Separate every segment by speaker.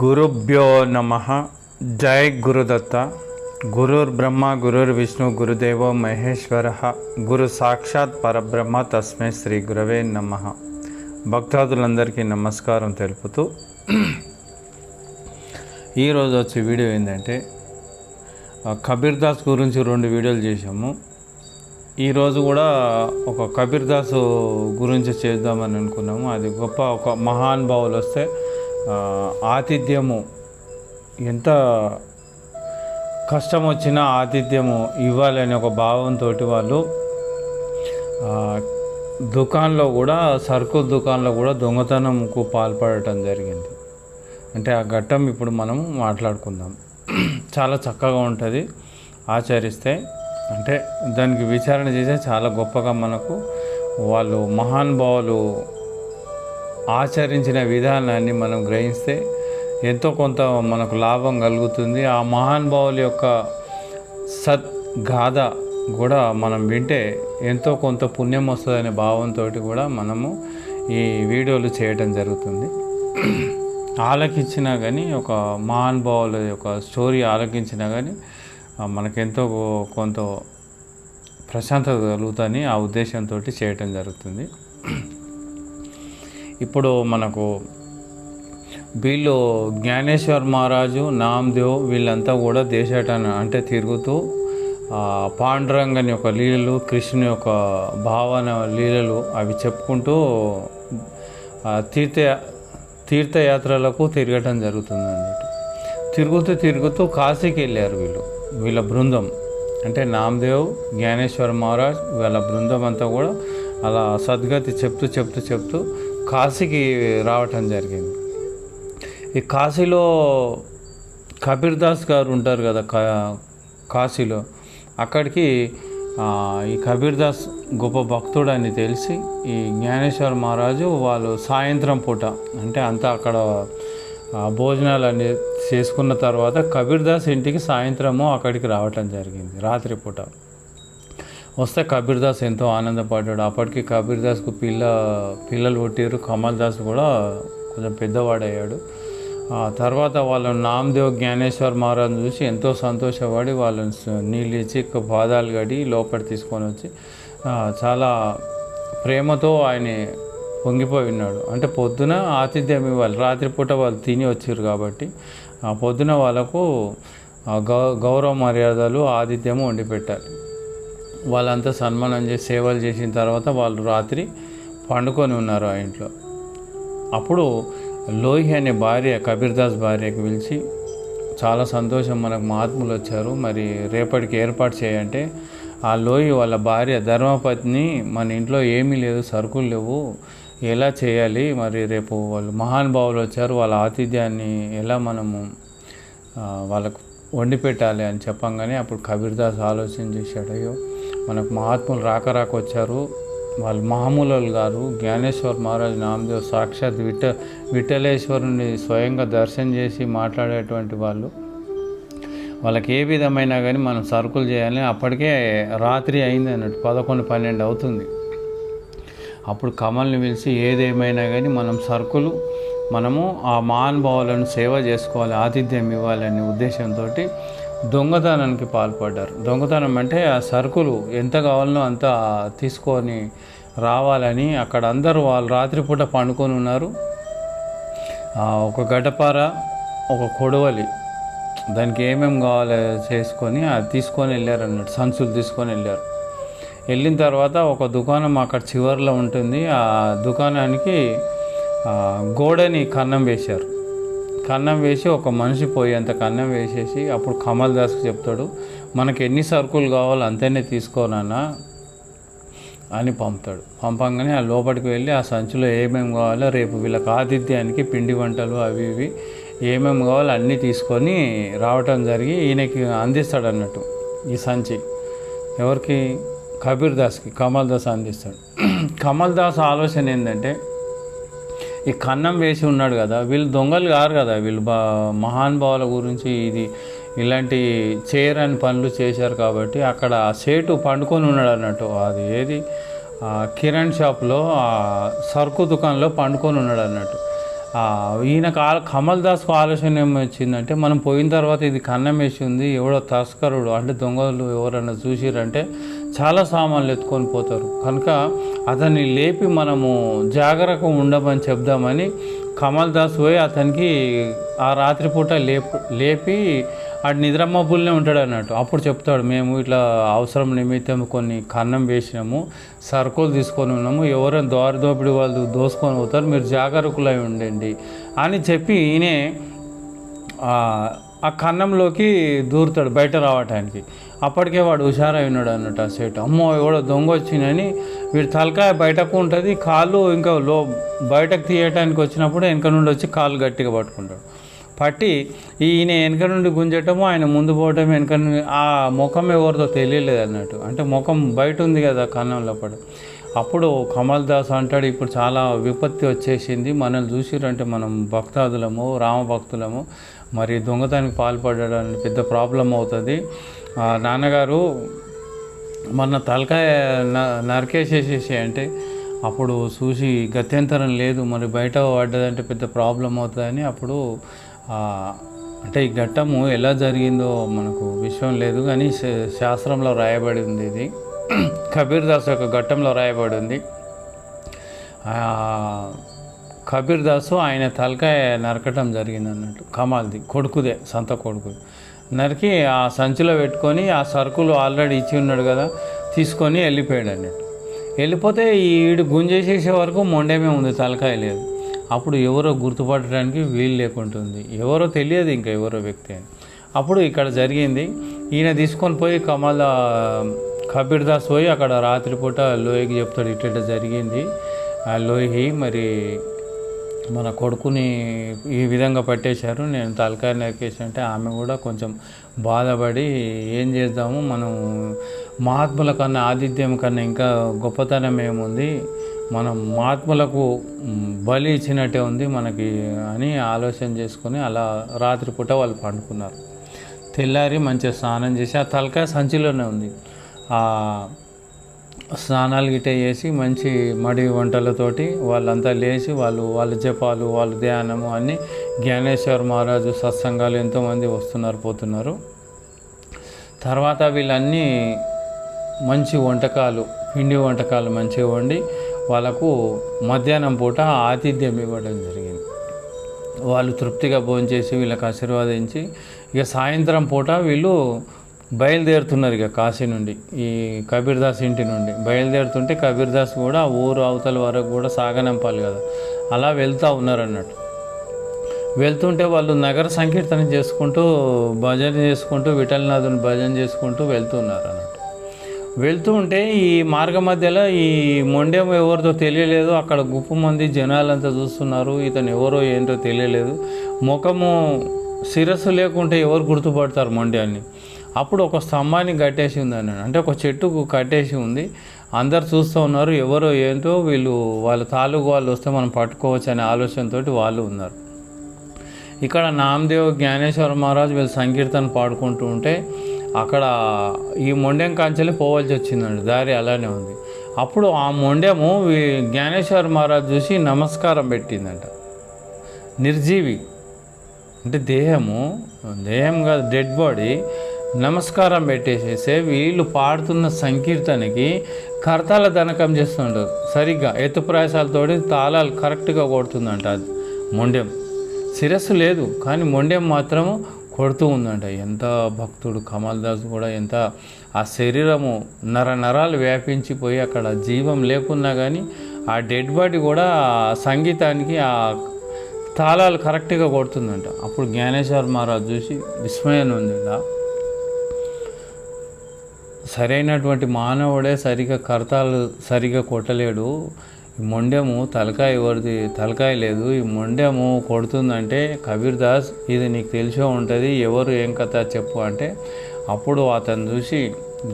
Speaker 1: గురుభ్యో నమ జై గురుదత్త గురుర్ బ్రహ్మ గురుర్ విష్ణు గురుదేవో మహేశ్వర గురు సాక్షాత్ పరబ్రహ్మ తస్మే శ్రీ గురవే నమ భక్తాదులందరికీ నమస్కారం తెలుపుతూ ఈరోజు వచ్చే వీడియో ఏంటంటే కబీర్ దాస్ గురించి రెండు వీడియోలు చేశాము ఈరోజు కూడా ఒక కబీర్ దాసు గురించి చేద్దామని అనుకున్నాము అది గొప్ప ఒక మహానుభావులు వస్తే ఆతిథ్యము ఎంత కష్టం వచ్చినా ఆతిథ్యము ఇవ్వాలనే ఒక భావంతో వాళ్ళు దుకాణంలో కూడా సర్కుల్ దుకాణంలో కూడా దొంగతనంకు పాల్పడటం జరిగింది అంటే ఆ ఘట్టం ఇప్పుడు మనం మాట్లాడుకుందాం చాలా చక్కగా ఉంటుంది ఆచరిస్తే అంటే దానికి విచారణ చేసే చాలా గొప్పగా మనకు వాళ్ళు మహానుభావులు ఆచరించిన విధానాన్ని మనం గ్రహిస్తే ఎంతో కొంత మనకు లాభం కలుగుతుంది ఆ మహానుభావుల యొక్క సద్గాథ కూడా మనం వింటే ఎంతో కొంత పుణ్యం వస్తుందనే భావంతో కూడా మనము ఈ వీడియోలు చేయటం జరుగుతుంది ఆలకించినా కానీ ఒక మహానుభావుల యొక్క స్టోరీ ఆలకించినా కానీ మనకెంతో కొంత ప్రశాంతత కలుగుతుందని ఆ ఉద్దేశంతో చేయటం జరుగుతుంది ఇప్పుడు మనకు వీళ్ళు జ్ఞానేశ్వర్ మహారాజు నామ్దేవ్ వీళ్ళంతా కూడా దేశాటన అంటే తిరుగుతూ పాండురంగని యొక్క లీలలు కృష్ణుని యొక్క భావన లీలలు అవి చెప్పుకుంటూ తీర్థ తీర్థయాత్రలకు తిరగటం జరుగుతుంది అన్నట్టు తిరుగుతూ తిరుగుతూ కాశీకి వెళ్ళారు వీళ్ళు వీళ్ళ బృందం అంటే నామ్దేవ్ జ్ఞానేశ్వర మహారాజ్ వీళ్ళ బృందం అంతా కూడా అలా సద్గతి చెప్తూ చెప్తూ చెప్తూ కాశీకి రావటం జరిగింది ఈ కాశీలో కబీర్దాస్ గారు ఉంటారు కదా కాశీలో అక్కడికి ఈ కబీర్దాస్ గొప్ప భక్తుడు అని తెలిసి ఈ జ్ఞానేశ్వర మహారాజు వాళ్ళు సాయంత్రం పూట అంటే అంతా అక్కడ భోజనాలు అన్ని చేసుకున్న తర్వాత కబీర్దాస్ ఇంటికి సాయంత్రము అక్కడికి రావటం జరిగింది రాత్రిపూట వస్తే కబీర్దాస్ ఎంతో ఆనందపడ్డాడు అప్పటికి కబీర్దాస్కు పిల్ల పిల్లలు పుట్టారు కమల్ దాస్ కూడా కొంచెం పెద్దవాడయ్యాడు తర్వాత వాళ్ళు నామదేవ్ జ్ఞానేశ్వర్ మహారాజ్ చూసి ఎంతో సంతోషపడి వాళ్ళని నీళ్ళు ఇచ్చి పాదాలు గడి లోపల తీసుకొని వచ్చి చాలా ప్రేమతో ఆయన పొంగిపోయి ఉన్నాడు అంటే పొద్దున ఆతిథ్యం ఇవ్వాలి రాత్రిపూట వాళ్ళు తిని వచ్చారు కాబట్టి ఆ పొద్దున వాళ్ళకు గౌ గౌరవ మర్యాదలు ఆతిథ్యము వండి పెట్టాలి వాళ్ళంతా సన్మానం చేసి సేవలు చేసిన తర్వాత వాళ్ళు రాత్రి పండుకొని ఉన్నారు ఆ ఇంట్లో అప్పుడు లోహి అనే భార్య కబీర్దాస్ భార్యకు పిలిచి చాలా సంతోషం మనకు మహాత్ములు వచ్చారు మరి రేపటికి ఏర్పాటు చేయంటే ఆ లోహి వాళ్ళ భార్య ధర్మపత్ని మన ఇంట్లో ఏమీ లేదు సరుకులు లేవు ఎలా చేయాలి మరి రేపు వాళ్ళు మహానుభావులు వచ్చారు వాళ్ళ ఆతిథ్యాన్ని ఎలా మనము వాళ్ళకు వండి పెట్టాలి అని చెప్పంగానే అప్పుడు కబీర్దాస్ ఆలోచన చేశాడు అయ్యో మనకు మహాత్ములు రాక రాక వచ్చారు వాళ్ళు మామూలు గారు జ్ఞానేశ్వర్ మహారాజ్ నామదేవ్ సాక్షాత్ విఠ విఠలేశ్వరుని స్వయంగా దర్శనం చేసి మాట్లాడేటువంటి వాళ్ళు వాళ్ళకి ఏ విధమైనా కానీ మనం సరుకులు చేయాలి అప్పటికే రాత్రి అయింది అన్నట్టు పదకొండు పన్నెండు అవుతుంది అప్పుడు కమల్ని పిలిచి ఏదేమైనా కానీ మనం సరుకులు మనము ఆ మహానుభావులను సేవ చేసుకోవాలి ఆతిథ్యం ఇవ్వాలనే ఉద్దేశంతో దొంగతనానికి పాల్పడ్డారు దొంగతనం అంటే ఆ సరుకులు ఎంత కావాలనో అంత తీసుకొని రావాలని అక్కడ అందరూ వాళ్ళు రాత్రిపూట పండుకొని ఉన్నారు ఒక గడపార ఒక కొడవలి దానికి ఏమేమి కావాలో చేసుకొని అది తీసుకొని వెళ్ళారు అన్నట్టు సంచులు తీసుకొని వెళ్ళారు వెళ్ళిన తర్వాత ఒక దుకాణం అక్కడ చివరిలో ఉంటుంది ఆ దుకాణానికి గోడని కన్నం వేశారు కన్నం వేసి ఒక మనిషి పోయేంత కన్నం వేసేసి అప్పుడు కమల్ దాస్కి చెప్తాడు మనకి ఎన్ని సరుకులు కావాలో అంతనే తీసుకోనన్నా అని పంపుతాడు పంపంగానే ఆ లోపలికి వెళ్ళి ఆ సంచిలో ఏమేమి కావాలో రేపు వీళ్ళకి ఆతిథ్యానికి పిండి వంటలు అవి ఇవి ఏమేమి కావాలో అన్నీ తీసుకొని రావటం జరిగి ఈయనకి అందిస్తాడు అన్నట్టు ఈ సంచి ఎవరికి కబీర్ దాస్కి కమల్ దాస్ అందిస్తాడు కమల్ దాస్ ఆలోచన ఏంటంటే ఈ కన్నం వేసి ఉన్నాడు కదా వీళ్ళు దొంగలు కారు కదా వీళ్ళు బా మహానుభావుల గురించి ఇది ఇలాంటి చేయరని పనులు చేశారు కాబట్టి అక్కడ సేటు పండుకొని ఉన్నాడు అన్నట్టు అది ఏది కిరణ్ షాప్లో సరుకు దుకాణంలో పండుకొని ఉన్నాడు అన్నట్టు ఈయనకు కమల్ దాస్కు ఆలోచన ఏమొచ్చిందంటే మనం పోయిన తర్వాత ఇది కన్నం వేసి ఉంది ఎవడో తస్కరుడు అంటే దొంగలు ఎవరైనా చూసిరంటే చాలా సామాన్లు ఎత్తుకొని పోతారు కనుక అతన్ని లేపి మనము జాగ్రత్త ఉండమని చెప్దామని కమల్ దాస్ పోయి అతనికి ఆ రాత్రిపూట లేపు లేపి ఆడు నిద్రమబ్బుల్నే ఉంటాడు అన్నట్టు అప్పుడు చెప్తాడు మేము ఇట్లా అవసరం నిమిత్తం కొన్ని కన్నం వేసినాము సరుకులు తీసుకొని ఉన్నాము ఎవరైనా దోర దోపిడి వాళ్ళు దోసుకొని పోతారు మీరు జాగరకులై ఉండండి అని చెప్పి ఈయనే ఆ కన్నంలోకి దూరుతాడు బయట రావటానికి అప్పటికే వాడు హుషారై ఉన్నాడు అన్నట్టు ఆ సేటు అమ్మో ఎవడో దొంగ వచ్చిందని వీడు తలకాయ బయటకు ఉంటుంది కాళ్ళు ఇంకా లో బయటకు తీయటానికి వచ్చినప్పుడు వెనక నుండి వచ్చి కాళ్ళు గట్టిగా పట్టుకుంటాడు పట్టి ఈయన వెనక నుండి గుంజటము ఆయన ముందు పోవటం వెనక నుండి ఆ ముఖం ఎవరితో తెలియలేదు అన్నట్టు అంటే ముఖం బయట ఉంది కదా కన్నంలో పడు అప్పుడు కమల్ దాస్ అంటాడు ఇప్పుడు చాలా విపత్తి వచ్చేసింది మనల్ని చూసిరంటే మనం భక్తాదులము రామభక్తులము మరి దొంగతానికి పాల్పడడానికి పెద్ద ప్రాబ్లం అవుతుంది నాన్నగారు మన తలకాయ నరికేసేసేసి అంటే అప్పుడు చూసి గత్యంతరం లేదు మరి బయట పడ్డదంటే పెద్ద ప్రాబ్లం అవుతుందని అప్పుడు అంటే ఈ ఘట్టము ఎలా జరిగిందో మనకు విషయం లేదు కానీ శాస్త్రంలో రాయబడి ఉంది ఇది కబీర్దాస్ యొక్క ఘట్టంలో రాయబడింది దాసు ఆయన తలకాయ నరకటం జరిగింది అన్నట్టు కమాల్ది కొడుకుదే సంత కొడుకు నరికి ఆ సంచిలో పెట్టుకొని ఆ సరుకులు ఆల్రెడీ ఇచ్చి ఉన్నాడు కదా తీసుకొని వెళ్ళిపోయాడు అన్నట్టు వెళ్ళిపోతే ఈడు గుంజేసేసే వరకు మొండేమే ఉంది తలకాయ లేదు అప్పుడు ఎవరో గుర్తుపట్టడానికి వీలు లేకుంటుంది ఎవరో తెలియదు ఇంకా ఎవరో వ్యక్తి అని అప్పుడు ఇక్కడ జరిగింది ఈయన తీసుకొని పోయి కమాల్ కబీర్ దాస్ పోయి అక్కడ రాత్రిపూట లోయకి చెప్తాడు ఇట్ట జరిగింది ఆ లోహి మరి మన కొడుకుని ఈ విధంగా పట్టేశారు నేను తలకాయ నరికేసి అంటే ఆమె కూడా కొంచెం బాధపడి ఏం చేద్దాము మనం మహాత్ముల కన్నా ఆతిథ్యం కన్నా ఇంకా గొప్పతనం ఏముంది మనం మహాత్ములకు బలి ఇచ్చినట్టే ఉంది మనకి అని ఆలోచన చేసుకొని అలా రాత్రిపూట వాళ్ళు పండుకున్నారు తెల్లారి మంచిగా స్నానం చేసి ఆ తలకాయ సంచిలోనే ఉంది స్నానాలు గిట్ట చేసి మంచి మడి వంటలతోటి వాళ్ళంతా లేచి వాళ్ళు వాళ్ళ జపాలు వాళ్ళ ధ్యానము అన్నీ జ్ఞానేశ్వర్ మహారాజు సత్సంగాలు ఎంతోమంది వస్తున్నారు పోతున్నారు తర్వాత వీళ్ళన్నీ మంచి వంటకాలు పిండి వంటకాలు మంచిగా వండి వాళ్ళకు మధ్యాహ్నం పూట ఆతిథ్యం ఇవ్వడం జరిగింది వాళ్ళు తృప్తిగా భోజనం చేసి వీళ్ళకి ఆశీర్వాదించి ఇక సాయంత్రం పూట వీళ్ళు బయలుదేరుతున్నారు ఇక కాశీ నుండి ఈ కబీర్దాస్ ఇంటి నుండి బయలుదేరుతుంటే కబీర్దాస్ కూడా ఊరు అవతల వరకు కూడా సాగనంపాలి కదా అలా వెళ్తూ ఉన్నారన్నట్టు వెళ్తుంటే వాళ్ళు నగర సంకీర్తనం చేసుకుంటూ భజన చేసుకుంటూ విఠలనాథుని భజన చేసుకుంటూ వెళ్తున్నారు అన్నట్టు వెళ్తూ ఉంటే ఈ మార్గ మధ్యలో ఈ మొండెం ఎవరితో తెలియలేదు అక్కడ గుప్పు మంది జనాలంతా చూస్తున్నారు ఇతను ఎవరో ఏంటో తెలియలేదు ముఖము శిరస్సు లేకుంటే ఎవరు గుర్తుపడతారు మొండ్యాన్ని అప్పుడు ఒక స్తంభాన్ని కట్టేసి ఉందని అంటే ఒక చెట్టుకు కట్టేసి ఉంది అందరు చూస్తూ ఉన్నారు ఎవరో ఏంటో వీళ్ళు వాళ్ళ తాలూకు వాళ్ళు వస్తే మనం పట్టుకోవచ్చు అనే ఆలోచనతో వాళ్ళు ఉన్నారు ఇక్కడ నామదేవ్ జ్ఞానేశ్వర మహారాజ్ వీళ్ళు సంకీర్తన పాడుకుంటూ ఉంటే అక్కడ ఈ మొండెం కంచెలు పోవాల్సి వచ్చిందండి దారి అలానే ఉంది అప్పుడు ఆ మొండెము జ్ఞానేశ్వర మహారాజు చూసి నమస్కారం పెట్టిందంట నిర్జీవి అంటే దేహము దేహం కాదు డెడ్ బాడీ నమస్కారం పెట్టేసేసే వీళ్ళు పాడుతున్న సంకీర్తనకి కర్తాల దనకం చేస్తుంటారు సరిగ్గా ఎత్తు ప్రయాసాలతో తాళాలు కరెక్ట్గా కొడుతుందంట అది మొండెం శిరస్సు లేదు కానీ మొండెం మాత్రము కొడుతూ ఉందంట ఎంత భక్తుడు కమల్ దాస్ కూడా ఎంత ఆ శరీరము నర నరాలు వ్యాపించిపోయి అక్కడ జీవం లేకున్నా కానీ ఆ డెడ్ బాడీ కూడా సంగీతానికి ఆ తాళాలు కరెక్ట్గా కొడుతుందంట అప్పుడు జ్ఞానేశ్వర్ మహారాజ్ చూసి విస్మయం ఉంది సరైనటువంటి మానవుడే సరిగా కర్తాలు సరిగా కొట్టలేడు ఈ మొండెము తలకాయ ఎవరిది తలకాయ లేదు ఈ మొండెము కొడుతుందంటే కబీర్ దాస్ ఇది నీకు తెలిసే ఉంటుంది ఎవరు ఏం కథ చెప్పు అంటే అప్పుడు అతను చూసి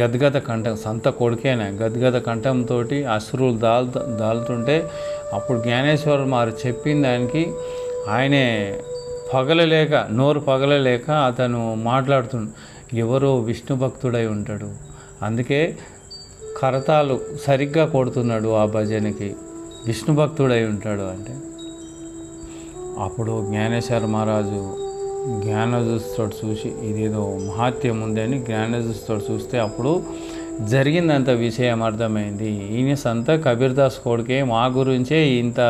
Speaker 1: గద్గద కంఠం సంత కొడుకేనా గద్గద కంఠంతో అశ్రులు దాల్ దాల్తుంటే అప్పుడు జ్ఞానేశ్వర్ మారు చెప్పిన దానికి ఆయనే పగలలేక నోరు పగలలేక అతను మాట్లాడుతుండు ఎవరో విష్ణు భక్తుడై ఉంటాడు అందుకే కరతాలు సరిగ్గా కొడుతున్నాడు ఆ భజనకి విష్ణు భక్తుడై ఉంటాడు అంటే అప్పుడు జ్ఞానేశ్వర మహారాజు జ్ఞానజుస్తో చూసి ఇదేదో మహాత్యం ఉందని జ్ఞానజుస్తో చూస్తే అప్పుడు జరిగిందంత విషయం అర్థమైంది ఈయన సంత కబీర్దాస్ కొడుకే మా గురించే ఇంత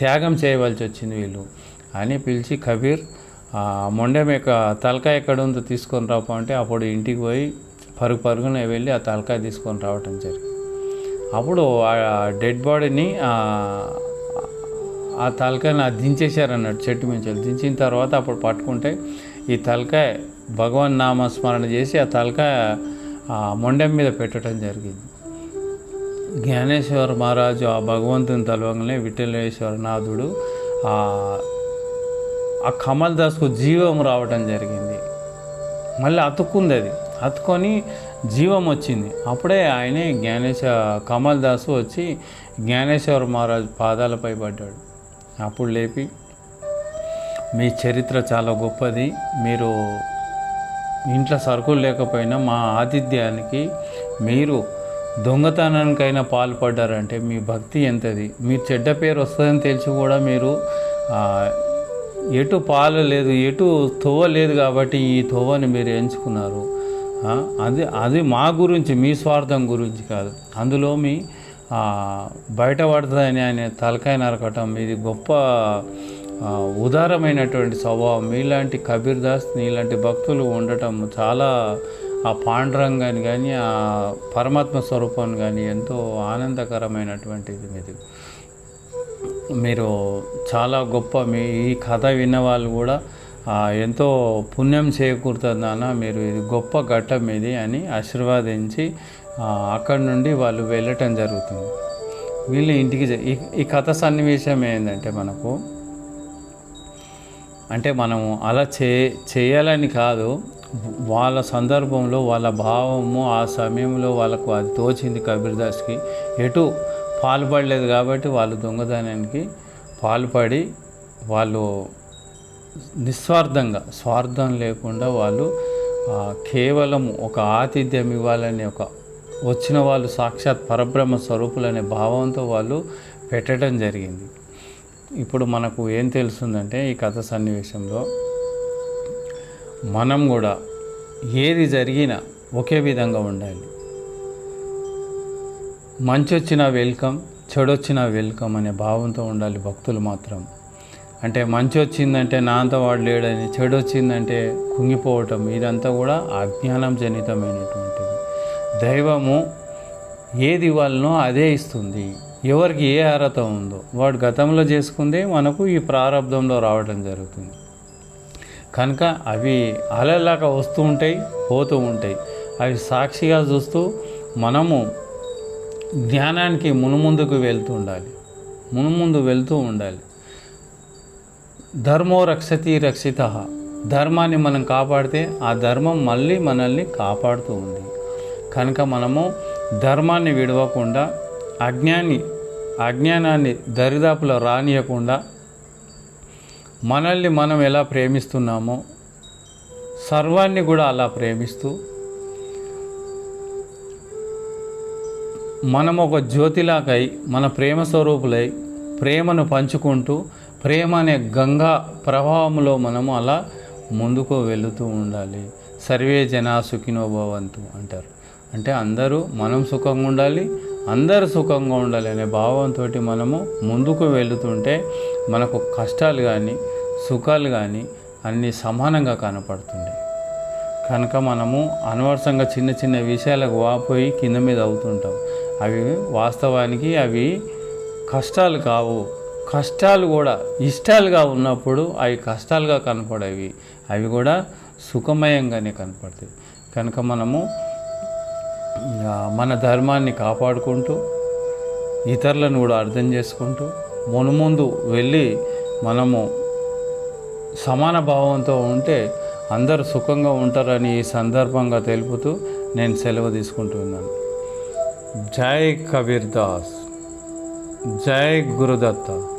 Speaker 1: త్యాగం చేయవలసి వచ్చింది వీళ్ళు అని పిలిచి కబీర్ మొండెం యొక్క తలక ఎక్కడుందో తీసుకొని రాపో అంటే అప్పుడు ఇంటికి పోయి పరుగు పరుగున వెళ్ళి ఆ తలకాయ తీసుకొని రావటం జరిగింది అప్పుడు ఆ డెడ్ బాడీని ఆ తలకాయని దించేశారు అన్నట్టు చెట్టు మించి దించిన తర్వాత అప్పుడు పట్టుకుంటే ఈ తలకాయ భగవాన్ నామస్మరణ చేసి ఆ తలకాయ మొండెం మీద పెట్టడం జరిగింది జ్ఞానేశ్వర మహారాజు ఆ భగవంతుని తలవంగానే విఠలేశ్వర నాథుడు ఆ కమల్ దాస్కు జీవం రావటం జరిగింది మళ్ళీ అతుక్కుంది అది హత్తుకొని జీవం వచ్చింది అప్పుడే ఆయనే జ్ఞానేశ్వ కమల్ దాసు వచ్చి జ్ఞానేశ్వర మహారాజు పాదాలపై పడ్డాడు అప్పుడు లేపి మీ చరిత్ర చాలా గొప్పది మీరు ఇంట్లో సరుకులు లేకపోయినా మా ఆతిథ్యానికి మీరు దొంగతనానికైనా పాల్పడ్డారంటే మీ భక్తి ఎంతది మీ చెడ్డ పేరు వస్తుందని తెలిసి కూడా మీరు ఎటు పాలు లేదు ఎటు తోవ లేదు కాబట్టి ఈ తోవని మీరు ఎంచుకున్నారు అది అది మా గురించి మీ స్వార్థం గురించి కాదు అందులో మీ బయటపడతాయని ఆయన తలకాయ నరకటం ఇది గొప్ప ఉదారమైనటువంటి స్వభావం మీలాంటి కబీర్ దాస్ నీలాంటి భక్తులు ఉండటం చాలా ఆ పాండురంగాన్ని కానీ ఆ పరమాత్మ స్వరూపాన్ని కానీ ఎంతో ఆనందకరమైనటువంటిది మీది మీరు చాలా గొప్ప మీ ఈ కథ విన్న వాళ్ళు కూడా ఎంతో పుణ్యం చేకూరుతుందన్న మీరు ఇది గొప్ప ఘట్టం ఇది అని ఆశీర్వాదించి అక్కడి నుండి వాళ్ళు వెళ్ళటం జరుగుతుంది వీళ్ళు ఇంటికి ఈ కథ సన్నివేశం ఏంటంటే మనకు అంటే మనము అలా చే చేయాలని కాదు వాళ్ళ సందర్భంలో వాళ్ళ భావము ఆ సమయంలో వాళ్ళకు అది తోచింది కబీర్దాస్కి ఎటు పాల్పడలేదు కాబట్టి వాళ్ళు దొంగతనానికి పాల్పడి వాళ్ళు నిస్వార్థంగా స్వార్థం లేకుండా వాళ్ళు కేవలం ఒక ఆతిథ్యం ఇవ్వాలని ఒక వచ్చిన వాళ్ళు సాక్షాత్ పరబ్రహ్మ స్వరూపులనే భావంతో వాళ్ళు పెట్టడం జరిగింది ఇప్పుడు మనకు ఏం తెలుస్తుందంటే ఈ కథ సన్నివేశంలో మనం కూడా ఏది జరిగినా ఒకే విధంగా ఉండాలి మంచి వచ్చినా వెల్కమ్ చెడొచ్చినా వెల్కమ్ అనే భావంతో ఉండాలి భక్తులు మాత్రం అంటే మంచి వచ్చిందంటే నా అంతా వాడు లేడని చెడు వచ్చిందంటే కుంగిపోవటం ఇదంతా కూడా అజ్ఞానం జనితమైనటువంటిది దైవము ఏది ఇవ్వాలనో అదే ఇస్తుంది ఎవరికి ఏ అర్హత ఉందో వాడు గతంలో చేసుకుందే మనకు ఈ ప్రారంభంలో రావడం జరుగుతుంది కనుక అవి అలలాగా వస్తూ ఉంటాయి పోతూ ఉంటాయి అవి సాక్షిగా చూస్తూ మనము జ్ఞానానికి మునుముందుకు వెళ్తూ ఉండాలి మునుముందు వెళ్తూ ఉండాలి ధర్మో రక్షతి రక్షిత ధర్మాన్ని మనం కాపాడితే ఆ ధర్మం మళ్ళీ మనల్ని కాపాడుతూ ఉంది కనుక మనము ధర్మాన్ని విడవకుండా అజ్ఞాన్ని అజ్ఞానాన్ని దరిదాపులో రానియకుండా మనల్ని మనం ఎలా ప్రేమిస్తున్నామో సర్వాన్ని కూడా అలా ప్రేమిస్తూ మనం ఒక జ్యోతిలాకై మన ప్రేమ స్వరూపులై ప్రేమను పంచుకుంటూ ప్రేమ అనే గంగా ప్రవాహంలో మనము అలా ముందుకు వెళుతూ ఉండాలి సర్వే జనా సుఖినో భవంతు అంటారు అంటే అందరూ మనం సుఖంగా ఉండాలి అందరూ సుఖంగా ఉండాలి అనే భావంతో మనము ముందుకు వెళుతుంటే మనకు కష్టాలు కానీ సుఖాలు కానీ అన్నీ సమానంగా కనపడుతుండే కనుక మనము అనవసరంగా చిన్న చిన్న విషయాలకు వాపోయి కింద మీద అవుతుంటాం అవి వాస్తవానికి అవి కష్టాలు కావు కష్టాలు కూడా ఇష్టాలుగా ఉన్నప్పుడు అవి కష్టాలుగా కనపడేవి అవి కూడా సుఖమయంగానే కనపడతాయి కనుక మనము మన ధర్మాన్ని కాపాడుకుంటూ ఇతరులను కూడా అర్థం చేసుకుంటూ మునుముందు వెళ్ళి మనము సమాన భావంతో ఉంటే అందరూ సుఖంగా ఉంటారని ఈ సందర్భంగా తెలుపుతూ నేను సెలవు తీసుకుంటున్నాను జై కబీర్ దాస్ జై గురుదత్త